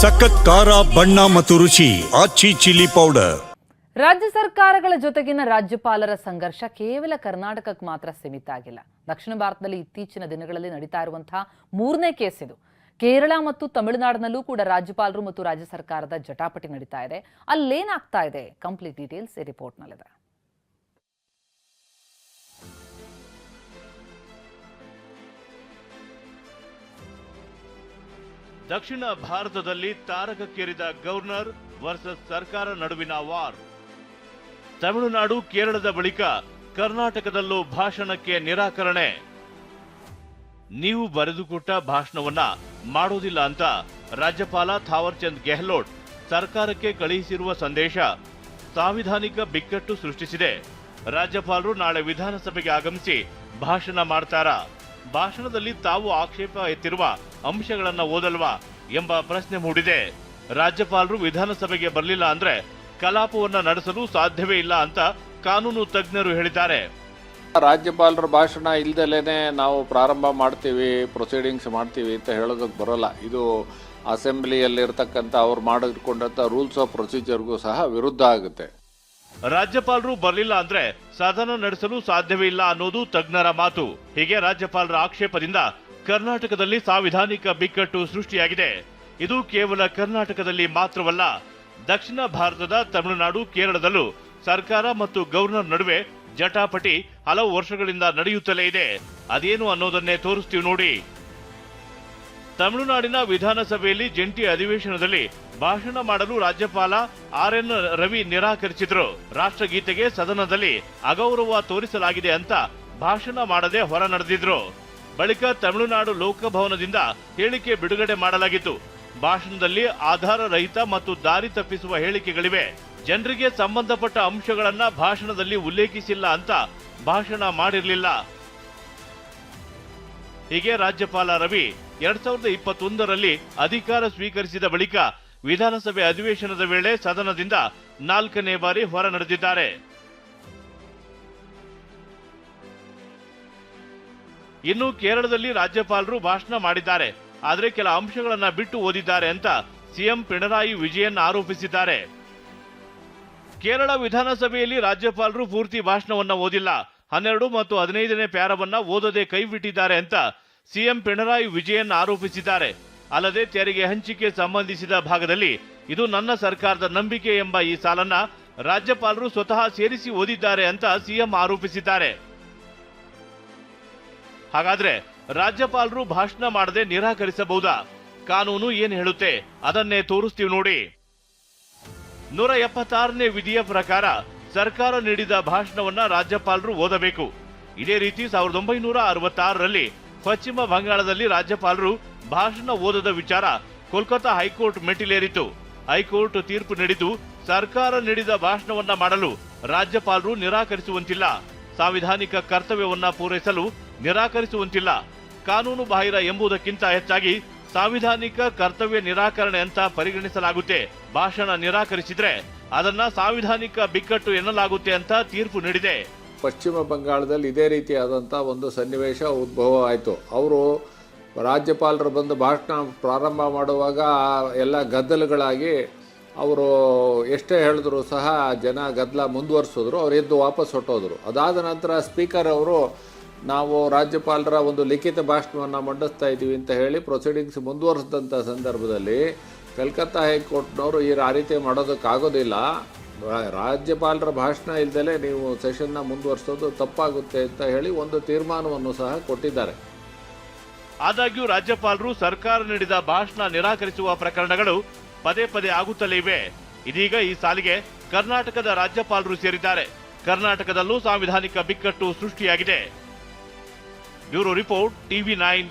ಸಖತ್ ಖಾರ, ಬಣ್ಣ ಮತ್ತು ರುಚಿ, ಆಚಿ ಚಿಲ್ಲಿ ಪೌಡರ್. ರಾಜ್ಯ ಸರ್ಕಾರಗಳ ಜೊತೆಗಿನ ರಾಜ್ಯಪಾಲರ ಸಂಘರ್ಷ ಕೇವಲ ಕರ್ನಾಟಕಕ್ಕೆ ಮಾತ್ರ ಸೀಮಿತ ಆಗಿಲ್ಲ. ದಕ್ಷಿಣ ಭಾರತದಲ್ಲಿ ಇತ್ತೀಚಿನ ದಿನಗಳಲ್ಲಿ ನಡೀತಾ ಇರುವಂತಹ ಮೂರನೇ ಕೇಸ್ ಇದು. ಕೇರಳ ಮತ್ತು ತಮಿಳುನಾಡಿನಲ್ಲೂ ಕೂಡ ರಾಜ್ಯಪಾಲರು ಮತ್ತು ರಾಜ್ಯ ಸರ್ಕಾರದ ಜಟಾಪಟಿ ನಡೀತಾ ಇದೆ. ಅಲ್ಲೇನಾಗ್ತಾ ಇದೆ? ಕಂಪ್ಲೀಟ್ ಡೀಟೇಲ್ಸ್ ಈ ರಿಪೋರ್ಟ್ನಲ್ಲಿದೆ ದಕ್ಷಿಣ ಭಾರತದಲ್ಲಿ ತಾರಕಕ್ಕೇರಿದ ಗವರ್ನರ್ ವರ್ಸಸ್ ಸರ್ಕಾರ ನಡುವಿನ ವಾರ್. ತಮಿಳುನಾಡು ಕೇರಳದ ಬಳಿಕ ಕರ್ನಾಟಕದಲ್ಲೂ ಭಾಷಣಕ್ಕೆ ನಿರಾಕರಣೆ. ನೀವು ಬರೆದುಕೊಟ್ಟ ಭಾಷಣವನ್ನ ಮಾಡೋದಿಲ್ಲ ಅಂತ ರಾಜ್ಯಪಾಲ ಥಾವರ್ಚಂದ್ ಗೆಹ್ಲೋಟ್ ಸರ್ಕಾರಕ್ಕೆ ಕಳುಹಿಸಿರುವ ಸಂದೇಶ ಸಾಂವಿಧಾನಿಕ ಬಿಕ್ಕಟ್ಟು ಸೃಷ್ಟಿಸಿದೆ. ರಾಜ್ಯಪಾಲರು ನಾಳೆ ವಿಧಾನಸಭೆಗೆ ಆಗಮಿಸಿ ಭಾಷಣ ಮಾಡ್ತಾರಾ? ಭಾಷಣದಲ್ಲಿ ತಾವು ಆಕ್ಷೇಪ ಎತ್ತಿರುವ ಅಂಶಗಳನ್ನು ಓದಲ್ವಾ ಎಂಬ ಪ್ರಶ್ನೆ ಮೂಡಿದೆ. ರಾಜ್ಯಪಾಲರು ವಿಧಾನಸಭೆಗೆ ಬರಲಿಲ್ಲ ಅಂದ್ರೆ ಕಲಾಪವನ್ನ ನಡೆಸಲು ಸಾಧ್ಯವೇ ಇಲ್ಲ ಅಂತ ಕಾನೂನು ತಜ್ಞರು ಹೇಳಿದ್ದಾರೆ. ರಾಜ್ಯಪಾಲರ ಭಾಷಣ ಇಲ್ದಲೇನೆ ನಾವು ಪ್ರಾರಂಭ ಮಾಡ್ತೀವಿ ಪ್ರೊಸೀಡಿಂಗ್ಸ್ ಮಾಡ್ತೀವಿ ಅಂತ ಹೇಳೋದಕ್ಕೆ ಬರೋಲ್ಲ. ಇದು ಅಸೆಂಬ್ಲಿಯಲ್ಲಿರ್ತಕ್ಕಂಥ ಅವ್ರು ಮಾಡಿಕೊಂಡಂಥ ರೂಲ್ಸ್ ಆಫ್ ಪ್ರೊಸೀಜರ್ಗೂ ಸಹ ವಿರುದ್ಧ ಆಗುತ್ತೆ. ರಾಜ್ಯಪಾಲರು ಬರಲಿಲ್ಲ ಅಂದ್ರೆ ಸದನ ನಡೆಸಲು ಸಾಧ್ಯವೇ ಇಲ್ಲ ಅನ್ನೋದು ತಜ್ಞರ ಮಾತು. ಹೀಗೆ ರಾಜ್ಯಪಾಲರ ಆಕ್ಷೇಪದಿಂದ ಕರ್ನಾಟಕದಲ್ಲಿ ಸಾಂವಿಧಾನಿಕ ಬಿಕ್ಕಟ್ಟು ಸೃಷ್ಟಿಯಾಗಿದೆ. ಇದು ಕೇವಲ ಕರ್ನಾಟಕದಲ್ಲಿ ಮಾತ್ರವಲ್ಲ, ದಕ್ಷಿಣ ಭಾರತದ ತಮಿಳುನಾಡು, ಕೇರಳದಲ್ಲೂ ಸರ್ಕಾರ ಮತ್ತು ಗವರ್ನರ್ ನಡುವೆ ಜಟಾಪಟಿ ಹಲವು ವರ್ಷಗಳಿಂದ ನಡೆಯುತ್ತಲೇ ಇದೆ. ಅದೇನು ಅನ್ನೋದನ್ನೇ ತೋರಿಸ್ತೀವಿ ನೋಡಿ. ತಮಿಳುನಾಡಿನ ವಿಧಾನಸಭೆಯಲ್ಲಿ ಜಂಟಿ ಅಧಿವೇಶನದಲ್ಲಿ ಭಾಷಣ ಮಾಡಲು ರಾಜ್ಯಪಾಲ ಆರ್ ಎನ್ ರವಿ ನಿರಾಕರಿಸಿದ್ರು. ರಾಷ್ಟ್ರಗೀತೆಗೆ ಸದನದಲ್ಲಿ ಅಗೌರವ ತೋರಿಸಲಾಗಿದೆ ಅಂತ ಭಾಷಣ ಮಾಡದೆ ಹೊರ ನಡೆದಿದ್ರು. ಬಳಿಕ ತಮಿಳುನಾಡು ಲೋಕಭವನದಿಂದ ಹೇಳಿಕೆ ಬಿಡುಗಡೆ ಮಾಡಲಾಗಿತ್ತು. ಭಾಷಣದಲ್ಲಿ ಆಧಾರ ರಹಿತ ಮತ್ತು ದಾರಿ ತಪ್ಪಿಸುವ ಹೇಳಿಕೆಗಳಿವೆ. ಜನರಿಗೆ ಸಂಬಂಧಪಟ್ಟ ಅಂಶಗಳನ್ನ ಭಾಷಣದಲ್ಲಿ ಉಲ್ಲೇಖಿಸಿಲ್ಲ ಅಂತ ಭಾಷಣ ಮಾಡಿರಲಿಲ್ಲ. ಹೀಗೆ ರಾಜ್ಯಪಾಲ ರವಿ ಎರಡ್ ಸಾವಿರದ ಇಪ್ಪತ್ತೊಂದರಲ್ಲಿ ಅಧಿಕಾರ ಸ್ವೀಕರಿಸಿದ ಬಳಿಕ ವಿಧಾನಸಭೆ ಅಧಿವೇಶನದ ವೇಳೆ ಸದನದಿಂದ ನಾಲ್ಕನೇ ಬಾರಿ ಹೊರ ನಡೆದಿದ್ದಾರೆ. ಇನ್ನು ಕೇರಳದಲ್ಲಿ ರಾಜ್ಯಪಾಲರು ಭಾಷಣ ಮಾಡಿದ್ದಾರೆ. ಆದರೆ ಕೆಲ ಅಂಶಗಳನ್ನ ಬಿಟ್ಟು ಓದಿದ್ದಾರೆ ಅಂತ ಸಿಎಂ ಪಿಣರಾಯಿ ವಿಜಯನ್ ಆರೋಪಿಸಿದ್ದಾರೆ. ಕೇರಳ ವಿಧಾನಸಭೆಯಲ್ಲಿ ರಾಜ್ಯಪಾಲರು ಪೂರ್ತಿ ಭಾಷಣವನ್ನ ಓದಿಲ್ಲ. ಹನ್ನೆರಡು ಮತ್ತು ಹದಿನೈದನೇ ಪ್ಯಾರವನ್ನ ಓದದೆ ಕೈಬಿಟ್ಟಿದ್ದಾರೆ ಅಂತ ಸಿಎಂ ಪಿಣರಾಯಿ ವಿಜಯನ್ ಆರೋಪಿಸಿದ್ದಾರೆ. ಅಲ್ಲದೆ ತೆರಿಗೆ ಹಂಚಿಕೆ ಸಂಬಂಧಿಸಿದ ಭಾಗದಲ್ಲಿ ಇದು ನನ್ನ ಸರ್ಕಾರದ ನಂಬಿಕೆ ಎಂಬ ಈ ಸಾಲನ್ನ ರಾಜ್ಯಪಾಲರು ಸ್ವತಃ ಸೇರಿಸಿ ಓದಿದ್ದಾರೆ ಅಂತ ಸಿಎಂ ಆರೋಪಿಸಿದ್ದಾರೆ. ಹಾಗಾದ್ರೆ ರಾಜ್ಯಪಾಲರು ಭಾಷಣ ಮಾಡದೆ ನಿರಾಕರಿಸಬಹುದಾ? ಕಾನೂನು ಏನು ಹೇಳುತ್ತೆ? ಅದನ್ನೇ ತೋರಿಸ್ತೀವಿ ನೋಡಿ. ನೂರ ಎಪ್ಪತ್ತಾರನೇ ವಿಧಿಯ ಪ್ರಕಾರ ಸರ್ಕಾರ ನೀಡಿದ ಭಾಷಣವನ್ನ ರಾಜ್ಯಪಾಲರು ಓದಬೇಕು. ಇದೇ ರೀತಿ ಸಾವಿರದ ಒಂಬೈನೂರ ಅರವತ್ತಾರರಲ್ಲಿ ಪಶ್ಚಿಮ ಬಂಗಾಳದಲ್ಲಿ ರಾಜ್ಯಪಾಲರು ಭಾಷಣ ಓದದ ವಿಚಾರ ಕೋಲ್ಕತಾ ಹೈಕೋರ್ಟ್ ಮೆಟ್ಟಿಲೇರಿತು. ಹೈಕೋರ್ಟ್ ತೀರ್ಪು ನೀಡಿದ್ದು ಸರ್ಕಾರ ನೀಡಿದ ಭಾಷಣವನ್ನ ಮಾಡಲು ರಾಜ್ಯಪಾಲರು ನಿರಾಕರಿಸುವಂತಿಲ್ಲ. ಸಾಂವಿಧಾನಿಕ ಕರ್ತವ್ಯವನ್ನ ಪೂರೈಸಲು ನಿರಾಕರಿಸುವಂತಿಲ್ಲ. ಕಾನೂನು ಬಾಹಿರ ಎಂಬುದಕ್ಕಿಂತ ಹೆಚ್ಚಾಗಿ ಸಾಂವಿಧಾನಿಕ ಕರ್ತವ್ಯ ನಿರಾಕರಣೆ ಅಂತ ಪರಿಗಣಿಸಲಾಗುತ್ತೆ. ಭಾಷಣ ನಿರಾಕರಿಸಿದ್ರೆ ಅದನ್ನ ಸಾಂವಿಧಾನಿಕ ಬಿಕ್ಕಟ್ಟು ಎನ್ನಲಾಗುತ್ತೆ ಅಂತ ತೀರ್ಪು ನೀಡಿದೆ. ಪಶ್ಚಿಮ ಬಂಗಾಳದಲ್ಲಿ ಇದೇ ರೀತಿಯಾದಂಥ ಒಂದು ಸನ್ನಿವೇಶ ಉದ್ಭವ ಆಯಿತು. ಅವರು ರಾಜ್ಯಪಾಲರು ಬಂದು ಭಾಷಣ ಪ್ರಾರಂಭ ಮಾಡುವಾಗ ಎಲ್ಲ ಗದ್ದಲಗಳಾಗಿ ಅವರು ಎಷ್ಟೇ ಹೇಳಿದ್ರು ಸಹ ಜನ ಗದ್ದಲ ಮುಂದುವರಿಸಿದ್ರು, ಅವ್ರು ಎದ್ದು ವಾಪಸ್ ಹೊಟ್ಟೋದ್ರು ಅದಾದ ನಂತರ ಸ್ಪೀಕರ್ ಅವರು, ನಾವು ರಾಜ್ಯಪಾಲರ ಒಂದು ಲಿಖಿತ ಭಾಷಣವನ್ನು ಮಂಡಿಸ್ತಾ ಇದ್ದೀವಿ ಅಂತ ಹೇಳಿ ಪ್ರೊಸೀಡಿಂಗ್ಸ್ ಮುಂದುವರಿಸಿದಂಥ ಸಂದರ್ಭದಲ್ಲಿ ಕಲ್ಕತ್ತಾ ಹೈಕೋರ್ಟ್ನವರು ಈ ರೀತಿ ಮಾಡೋದಕ್ಕಾಗೋದಿಲ್ಲ. ರಾಜ್ಯಪಾಲರ ಭಾಷಣ ಇಲ್ದಲೇ ನೀವು ಸೆಷನ್ನ ಮುಂದುವರಿಸೋದು ತಪ್ಪಾಗುತ್ತೆ ಅಂತ ಹೇಳಿ ಒಂದು ತೀರ್ಮಾನವನ್ನು ಸಹ ಕೊಟ್ಟಿದ್ದಾರೆ. ಆದಾಗ್ಯೂ ರಾಜ್ಯಪಾಲರು ಸರ್ಕಾರ ನೀಡಿದ ಭಾಷಣ ನಿರಾಕರಿಸುವ ಪ್ರಕರಣಗಳು ಪದೇ ಪದೇ ಆಗುತ್ತಲೇ ಇವೆ. ಇದೀಗ ಈ ಸಾಲಿಗೆ ಕರ್ನಾಟಕದ ರಾಜ್ಯಪಾಲರು ಸೇರಿದ್ದಾರೆ. ಕರ್ನಾಟಕದಲ್ಲೂ ಸಾಂವಿಧಾನಿಕ ಬಿಕ್ಕಟ್ಟು ಸೃಷ್ಟಿಯಾಗಿದೆ. Bureau report TV nine